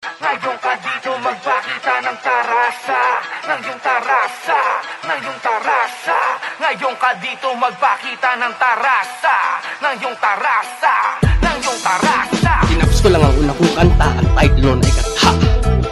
Ngayon ka dito magpakita ng tarasa Ng iyong tarasa Ng iyong tarasa. Ngayon ka dito magpakita ng tarasa Ng iyong tarasa Ng iyong tarasa. Tinaps ko lang ang unang kong kanta Ang title nun ay Katha.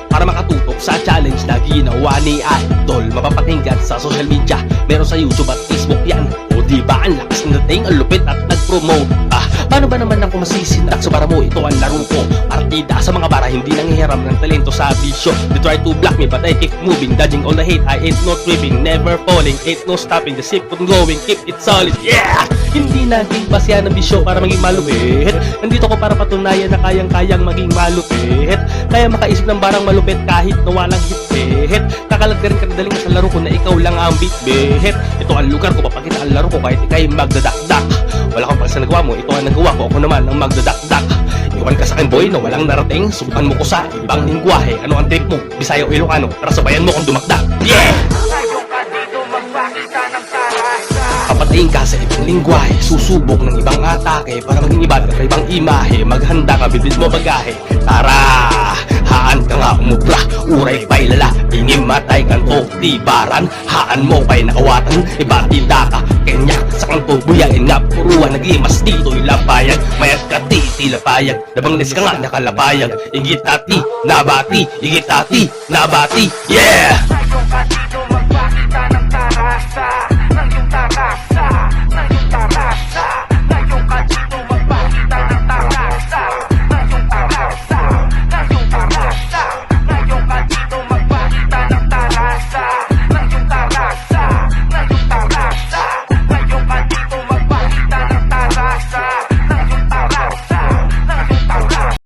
Para makatutok sa challenge na ginawa ni Idol Mapapakinggan sa social media. Meron sa YouTube at Facebook yan. O diba ang lakas ng dating Ang lupit at nag-promote Ah, paano ba naman ako masisindak sa para mo Ito ang laro ko Partida sa mga bara. Hindi nanghihiram ng talento sa bisyo. They try to block me but I keep moving Dodging all the hate. I ain't no tripping Never falling. Ain't no stopping Just keep on going Keep it solid Yeah! Hindi naging basya ng bisyo para maging malupit. Nandito ko para patunayan na kayang-kayang maging malupit. Kaya makaisip ng barang malupit kahit na walang hit Kakalag ka rin kandaling sa laro ko na ikaw lang ang bitbit. Ito ang lugar ko, papakita ang laro ko kahit ikay magdadakdak. Wala kang pang sa nagawa mo, ito ang nagawa ko, ako naman ang magdadakdak Iwan ka sa akin boy na walang narating. Subukan mo ko sa ibang lingwahe. Ano ang trip mo? Bisaya o Ilocano? Tara sabayan mo kung dumakdak Yeah! Ngayon ka ka sa ibang lingwahe. Susubok ng ibang atake Para maging iba at ibang imahe. Maghanda ka, bibit mo bagahe. Tara! Haan ka nga umubra Uray pa'y lala. Ingim matay kanto Tibaran Haan mo pa'y nakawatan. Ibatida ka. Kenya sa kanto Buyain nga. Puruan Nagimas dito'y lapayag Di tilapayag Nabanglis ka nga nakalapayag Ingit ati Nabati Ingit ati Nabati Yeah!